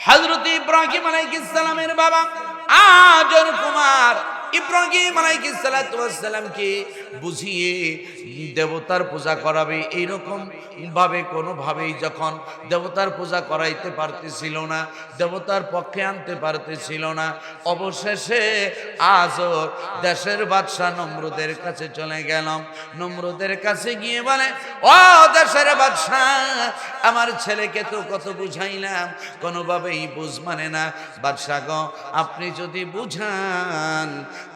হজরত ইব্রাহিম আলাইহিসসালামের বাবা আজর কুমার। ইব্রাহিম আলাইহিসসালামকে বুঝিয়ে দেবতার পূজা করাবে এইরকম ভাবে, কোনোভাবেই যখন দেবতার পূজা করাইতে পারতেছিল না, দেবতার পক্ষে আনতে পারতেছিল না, অবশেষে আজর দেশের বাদশাহ নম্রদের কাছে চলে গেলাম। নম্রদের কাছে গিয়ে বলে, ও দেশের বাদশাহ, আমার ছেলেকে তো কত বুঝাইলাম, কোনোভাবেই বুঝ মানে না। বাদশাহ গো, আপনি যদি বুঝান,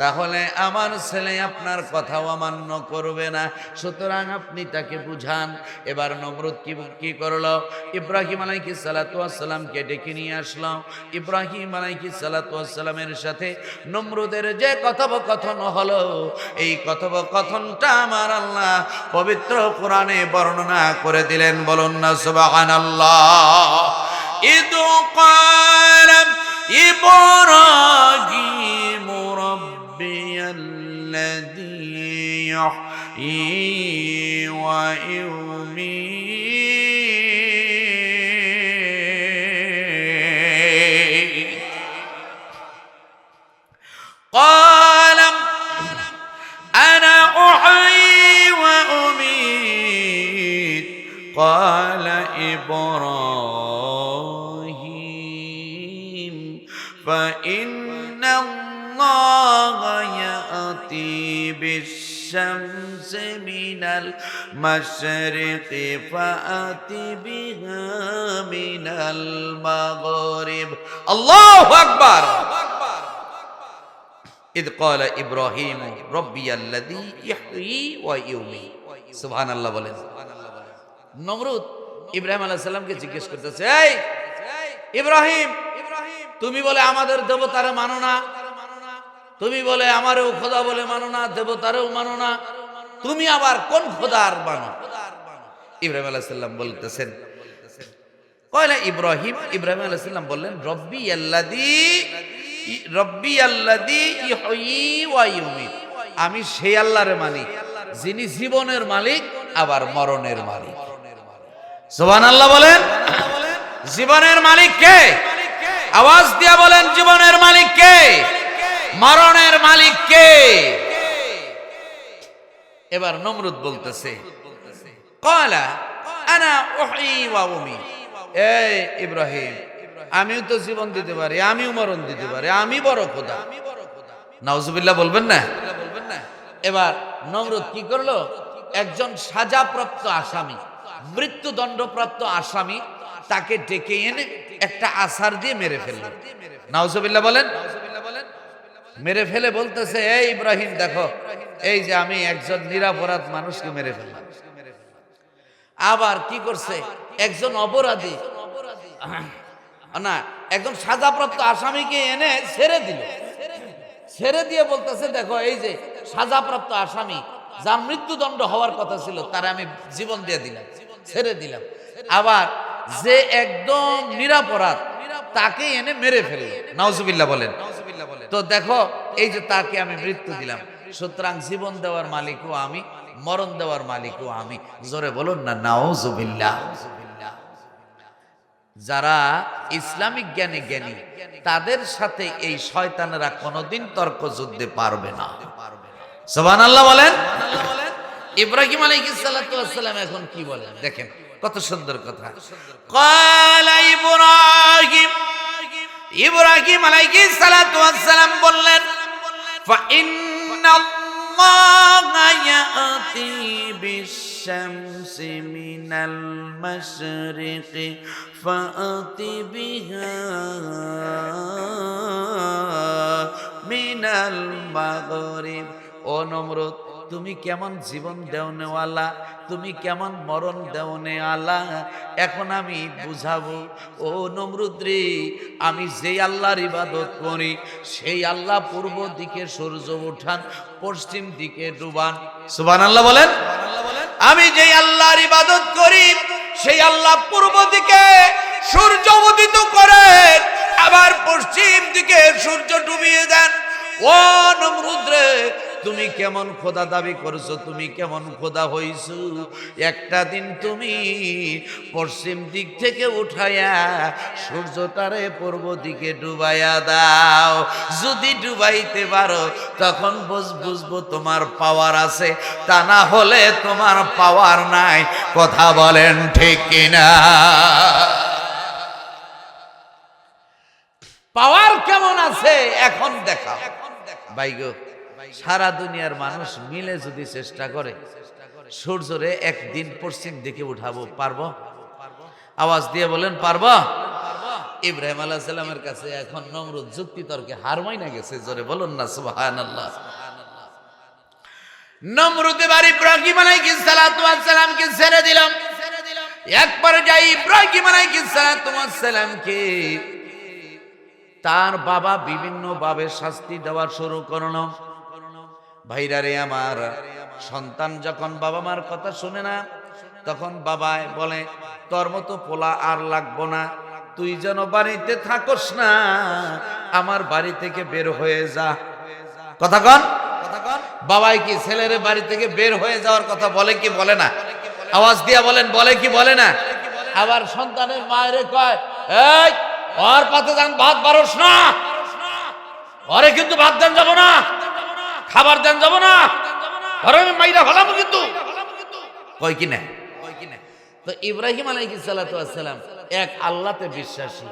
তাহলে আমার ছেলে আপনার কথাও অমান্য করবে না সুতরাং আপনি তাকে বুঝান এবার নমরুদ কি কি করলো ইব্রাহিম আলাইকি সালাতামকে ডেকে নিয়ে আসলো ইব্রাহিম আলাইকি সালাতামের সাথে নমরুদের যে কথোপকথন হলো এই কথোপকথনটা আমার আল্লাহ পবিত্র কোরআনে বর্ণনা করে দিলেন বলুন না সুবহানাল্লাহ إذ قال إبراهيم ربي الذي يحيي ويميت. قال أنا أحيي وأميت. قال إبراهيم فإن الله يأتي بالشمس من المشرق فأت بها من المغرب الله أكبر إذ قال إبراهيم ربي الذي يحيي ويميت سبحان الله বলেন নমরুদ ইব্রাহিম আলাইহিস সালামকে জিজ্ঞেস করতেছে এই ইব্রাহিম তুমি বলে আমাদের দেবতারে মানো না তুমি বলে আমারও খোদা বলে মানো না, দেবতারেও মানো না। তুমি আবার কোন খোদার মানো? ইব্রাহিম আলাইহিস সালাম বলতেছেন, কয়লা ইব্রাহিম ইব্রাহিম আলাইহিস সালাম বললেন, রব্বি আল্লাদি রব্বি আল্লাদি আমি সেই আল্লাহর মালিক, যিনি জীবনের মালিক, আবার মরণের মালিক। সুবহানাল্লাহ বলেন, জীবনের মালিক কে? আওয়াজ দিয়া বলেন, জীবনের মালিক কে? মরণের মালিক কে? এবার নমরুদ বলতেছে ইব্রাহিম, আমিও তো জীবন দিতে পারি, আমিও মরণ দিতে পারি, আমি বড় খোদা। নাউজুবিল্লাহ বলবেন না? এবার নমরুদ কি করল? একজন সাজাপ্রাপ্ত আসামি, মৃত্যুদণ্ডপ্রাপ্ত আসামি, তাকে ডেকে এনে একটা আসার দিয়ে মেরে ফেলল। নাউজুবিল্লাহ বলেন মেরে ফেলে বলতেছে, এই ইব্রাহিম, দেখো, এই যে আমি একজন নিরাপরাধ মানুষকে মেরে ফেললাম। আবার কি করছে? একজন অপরাধী, না, একজন সাজাপ্রাপ্ত আসামিকে এনে ছেড়ে দিল। ছেড়ে দিয়ে বলতেছে, দেখো, এই যে সাজাপ্রাপ্ত আসামি, যার মৃত্যুদণ্ড হওয়ার কথা ছিল, তার আমি জীবন দিয়ে দিলাম, ছেড়ে দিলাম। আবার যে একদম নিরাপরাধ, তাকে এনে মেরে ফেলল। নাউজুবিল্লাহ বলেন। তো দেখো এই যে তাকে আমি মৃত্যু দিলাম। সুতরাং জীবন দেওয়ার মালিকও আমি মরণ দেওয়ার মালিকও আমি। জোরে বলুন না নাউজুবিল্লাহ। যারা ইসলামিক জ্ঞানে জ্ঞানী তাদের সাথে এই শয়তানেরা কোনোদিন তর্ক যুদ্ধে পারবে না। সোবান আল্লাহ বলেন। ইব্রাহিম আলাইহিস সালাম এখন কি বলেন? দেখেন কত সুন্দর কথা। কালা ইব্রাহিম আলাইহি সালাতু ওয়াসসালাম বললেন, ফা ইন্নাল্লাহা ইয়াতি বিশ-শামসি মিনাল মাশরিকি, ফাতি বিহা মিনাল মাগরিব। ও নমরুদ তুমি কেমন জীবন দেওনেওয়ালা তুমি কেমন মরণ দেওনেওয়ালা এখন আমি বুঝাবো, ও নমরুদ্রি, আমি যেই আল্লাহর ইবাদত করি, সেই আল্লাহ পূর্ব দিকে সূর্য উঠান, পশ্চিম দিকে ডুবান। সুবান আল্লাহ বলেন? আমি যেই আল্লাহর ইবাদত করি, সেই আল্লাহ পূর্ব দিকে সূর্য উদিত করে, আবার পশ্চিম দিকে সূর্য ডুবিয়ে দেন। ও নমরুদ রে তুমি কেমন খোদা দাবি করছ? তুমি কেমন খোদা হইছ? একটা দিন তুমি পশ্চিম দিক থেকে উঠাইয়া সূর্যটারে পূর্ব দিকে ডুবাইয়া দাও। যদি ডুবাইতে পারো তখন বুঝ বুঝব তোমার পাওয়ার আছে। তা না হলে তোমার পাওয়ার নাই। কথা বলেন ঠিক কিনা? পাওয়ার কেমন আছে? এখন দেখা বাইগো সারা দুনিয়ার মানুষ মিলে যদি চেষ্টা করে, সূর্যরে একদিন পশ্চিম দিকে উঠাবো, পারব? আওয়াজ দিয়ে বলেন, পারব? ইব্রাহিম আলাহ সাল্লামের কাছে এখন নমরুদ যুক্তি তর্কে হার মাইনা গেছে, জোরে বলুন না সুবাহান আল্লাহ নমরুদে বাড়ি ইব্রাহিম আলাইহিস সালাতু ওয়াস সালামকে ছেড়ে দিলাম। একবার যাই ইব্রাহিম আলাইহিস সালাতু ওয়াস সালামকে, তার বাবা বিভিন্ন ভাবে শাস্তি দেওয়া শুরু করল। ভাইরারে আমার সন্তান যখন বাবা মার কথা শুনে না তখন বাবায় বলে তোর মতো পোলা আর লাগবো না তুই যেন বাড়িতে থাকস না আমার বাড়ি থেকে বের হয়ে যা। কথা কন। বাবাই কি ছেলের বাড়ি থেকে বের হয়ে যাওয়ার কথা বলে কি বলে না? আওয়াজ দিয়া বলেন বলে কি বলে না? আবার সন্তানের মায়ের কয় এই ওর পাতে যান ভাত বারস না ঘরে কিন্তু ভাত দেন যাব না। খাবার দেন যাব না ওরে আমি মাইরা ফেলাবো কিন্তু কয় কি না তো ইব্রাহিম আলাইহিস সালাতু ওয়াসসালাম এক আল্লাহতে বিশ্বাসী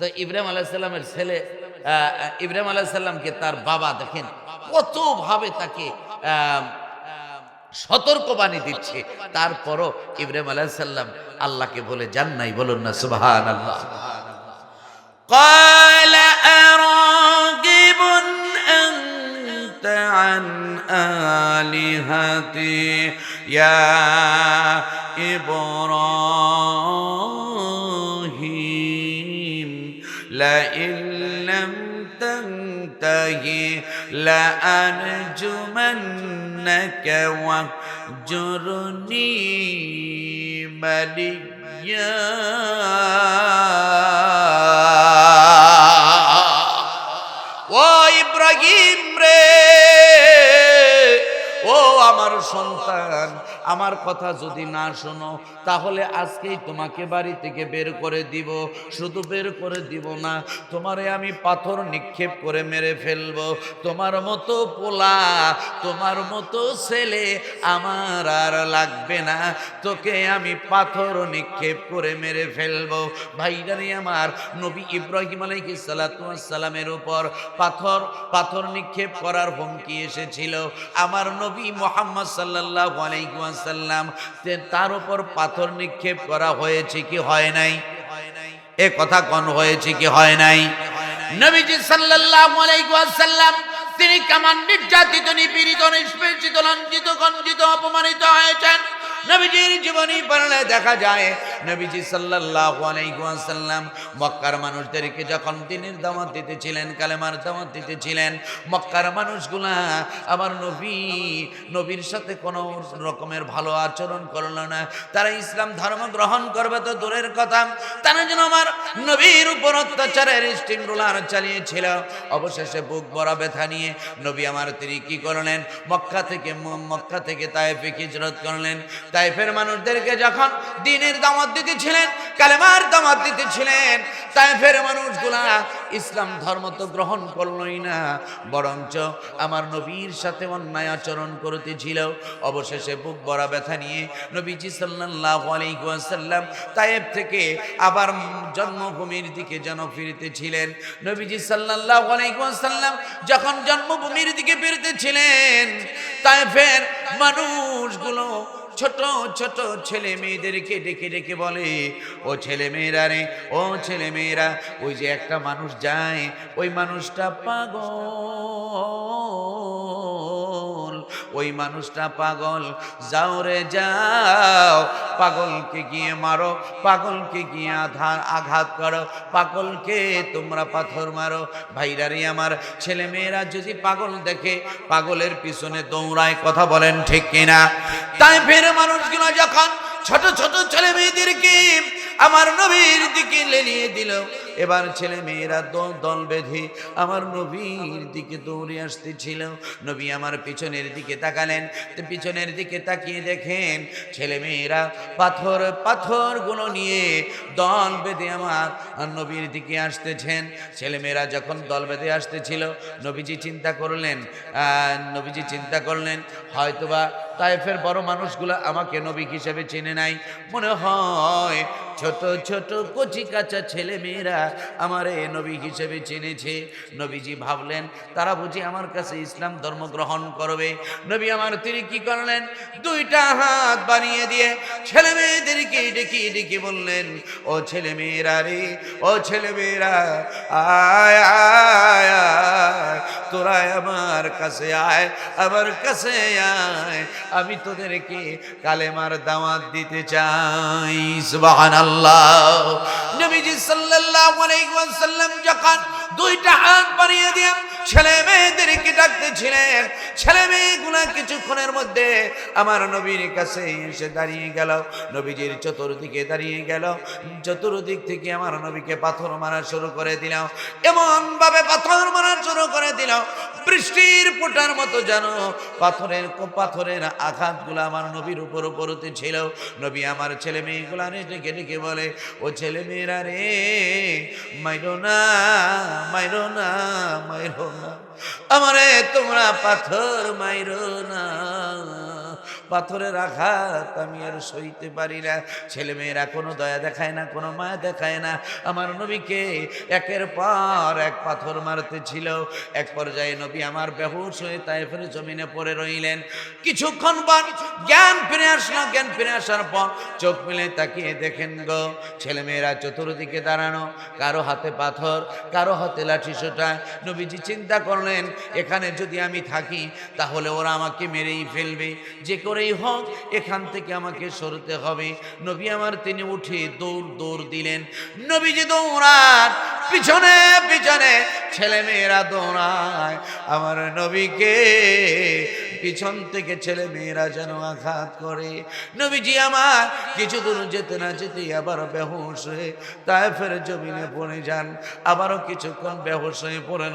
তো ইব্রাহিম আলাইহিস সালামের ছেলে আহ, ইব্রাহিম আলাইহিস সালামকে তার বাবা দেখেন কত ভাবে তাকে আহ, সতর্কবাণী দিচ্ছে তারপরও ইব্রাহিম আলাইহিস সালাম আল্লাহকে বলে যান নাই বলুন না সুবহানাল্লাহ قال أراغب أنت عن آلهتي يا إبراهيم. لئن لم تنتهي لأرجمنك واهجرني مليا. ও ইব্রাহিম রে ও আমার সন্তান, আমার কথা যদি না শোনো, তাহলে আজকেই তোমাকে বাড়ি থেকে বের করে দিব। শুধু বের করে দিব না, তোমারে আমি পাথর নিক্ষেপ করে মেরে ফেলব। তোমার মতো পোলা, তোমার মতো ছেলে আমার আর লাগবে না। তোকে আমি পাথর নিক্ষেপ করে মেরে ফেলব। ভাইরানি আমার, নবী ইব্রাহিম আলাইহিস সালাতু ওয়াস সালামের উপর পাথর পাথর নিক্ষেপ করার হুমকি এসেছিল। আমার নবী মোহাম্মদ সাল্লাহ আলাইহি ওয়াসাল্লাম তার উপর পাথর নিক্ষেপ করা হয়েছে কি হয় নাই? এ কথা কন হয়েছে কি হয় নাই? নবীজি সাল্লাহ আলাইহি তিনি কেমন নির্যাতিত, নিপীড়িত, নিষ্পেষিত লাঞ্ছিত গঞ্জিত, অপমানিত হয়েছেন। নবীজির জীবনী পড়লে দেখা যায় নবীজি সাল্লাল্লাহু আলাইহি ওয়াসাল্লাম মক্কার মানুষদেরকে যখন দিনের দাওয়াত দিতেছিলেন, কালেমার দাওয়াত দিতেছিলেন, মক্কার মানুষগুলা আমার নবী, নবীর সাথে কোনো রকমের ভালো আচরণ করল না। তারা ইসলাম ধর্ম গ্রহণ করবে তো দূরের কথা। তারা যেন আমার নবীর উপর অত্যাচারের স্টিম রোলার চালিয়েছিল। অবশেষে বুক বড় ব্যথা নিয়ে নবী আমার তিনি কি করলেন? মক্কা থেকে মক্কা থেকে তাইফে হিজরত করলেন। তাইফের মানুষদেরকে যখন দিনের দামাত দিতেছিলেন, কালেমার দামাত দিতেছিলেন। তাইফের মানুষগুলা ইসলাম ধর্ম তো গ্রহণ করলই না, বরঞ্চ আমার নবীর সাথে অন্যায় আচরণ করতেছিল। অবশেষে বুক বড়া ব্যথা নিয়ে নবীজি সাল্লাল্লাহু আলাইহি ওয়াসাল্লাম তায়েব থেকে আবার জন্মভূমির দিকে যেন ফিরতেছিলেন। নবীজি সাল্লাল্লাহু আলাইহি ওয়াসাল্লাম যখন জন্মভূমির দিকে ফিরতেছিলেন তায়েফের মানুষগুলো ছোট ছোট ছেলে মেয়েদেরকে ডেকে ডেকে বলে, ও ছেলে মেয়েরা রে, ও ছেলে মেয়েরা, ওই যে একটা মানুষ যায়, ওই মানুষটা পাগল। ওই মানুষটা পাগল। যাও রে যাও, পাগলকে গিয়ে মারো, পাগলকে গিয়ে আধার আঘাত করো, পাগলকে তোমরা পাথর মারো। ভাইরারি আমার ছেলে মেয়েরা যদি পাগল দেখে, পাগলের পিছনে দৌড়ায়, কথা বলেন ঠিক কিনা? তাই ফের মানুষগুলো যখন ছোট ছোট ছেলে মেয়েদেরকে আমার নবীর দিকে লেলিয়ে দিল এবার ছেলে মেয়েরা দল দল বেঁধে আমার নবীর দিকে দৌড়ে আসতেছিল। নবী আমার পিছনের দিকে তাকালেন। পিছনের দিকে তাকিয়ে দেখেন ছেলে মেয়েরা পাথর পাথরগুলো নিয়ে দল বেঁধে আমার নবীর দিকে আসতেছেন। ছেলেমেয়েরা যখন দল বেঁধে আসতেছিল, নবীজি চিন্তা করলেন নবীজি চিন্তা করলেন, হয়তোবা তাইফের বড় মানুষগুলো আমাকে নবী হিসেবে চেনে নাই। মনে হয় ছোট ছোট কচি কাঁচা ছেলে মেয়েরা আমার এ নবী হিসেবে চিনেছে। নবীজি ভাবলেন, তারা বুঝি আমার কাছে ইসলাম ধর্ম গ্রহণ করবে। নবী আমার তিনি কি করলেন? দুইটা হাত বানিয়ে দিয়ে ছেলে মেয়েদেরকে ডেকে ডেকে বললেন, ও ছেলে মেয়েরা রে, ও ছেলে মেয়েরা আয় আয় তোরা আমার কাছে আয়, আমার কাছে আয় আমি তোদেরকে কালেমার দাওয়াত দিতে চাই। সুবহানাল্লাহ। নবীজি সাল্লাল্লাহু আলাইহি ওয়াসাল্লাম যখন দুইটা হাত বাড়িয়ে দিয়ে ছেলে মেয়েদেরকে ডাকতেছিলেন। ছেলে মেয়েগুলা কিছুক্ষণের মধ্যে আমার নবীর কাছে এসে দাঁড়িয়ে গেল, নবীজির চতুর্দিকে দাঁড়িয়ে গেল। চতুর্দিক থেকে আমার নবীকে পাথর মারা শুরু করে দিল এমন ভাবে পাথর মারা শুরু করে দিল, বৃষ্টির ফোটার মতো যেন পাথরের পাথরের আঘাতগুলো আমার নবীর উপর পড়তে ছিল। নবী আমার ছেলে মেয়েগুলা ডেকে ডেকে বলে, ও ছেলে মেয়েরা রে, মাইরো না মাইরো না মাইরো না। আমারে তোমরা পাথর মাইরো না। পাথরের আঘাত আমি আর সইতে পারি না। ছেলে মেয়েরা কোনো দয়া দেখায় না, কোনো মায়া দেখায় না। আমার নবীকে একের পর এক পাথর মারতে ছিল এক পর্যায়ে নবী আমার বেহুশ হয়ে তাইফের জমিনে পড়ে রইলেন। কিছুক্ষণ পর জ্ঞান ফিরে আসলো। জ্ঞান ফিরে আসার পর চোখ মিলে তাকিয়ে দেখেন গো, ছেলে মেয়েরা চতুর্দিকে দাঁড়ানো। কারও হাতে পাথর, কারও হাতে লাঠি সোটা। নবীজি চিন্তা করলেন, এখানে যদি আমি থাকি, তাহলে ওরা আমাকে মেরেই ফেলবে। যে করেই হোক, এখান থেকে আমাকে সরতে হবে। নবী আমার তিনি উঠে দৌড় দৌড় দিলেন। নবীজি দৌড়ান, পিছনে পিছনে ছেলে মেয়েরা দৌড়ায়। আমার নবীকে পিছন থেকে ছেলে মেয়েরা যেন আঘাত করে। নবীজি আমার কিছু দূর যেতে না যেতে আবার বেহুশ হয়ে তাই ফের জমিনে পড়ে যান। আবারও কিছুক্ষণ বেহুশ হয়ে পড়ে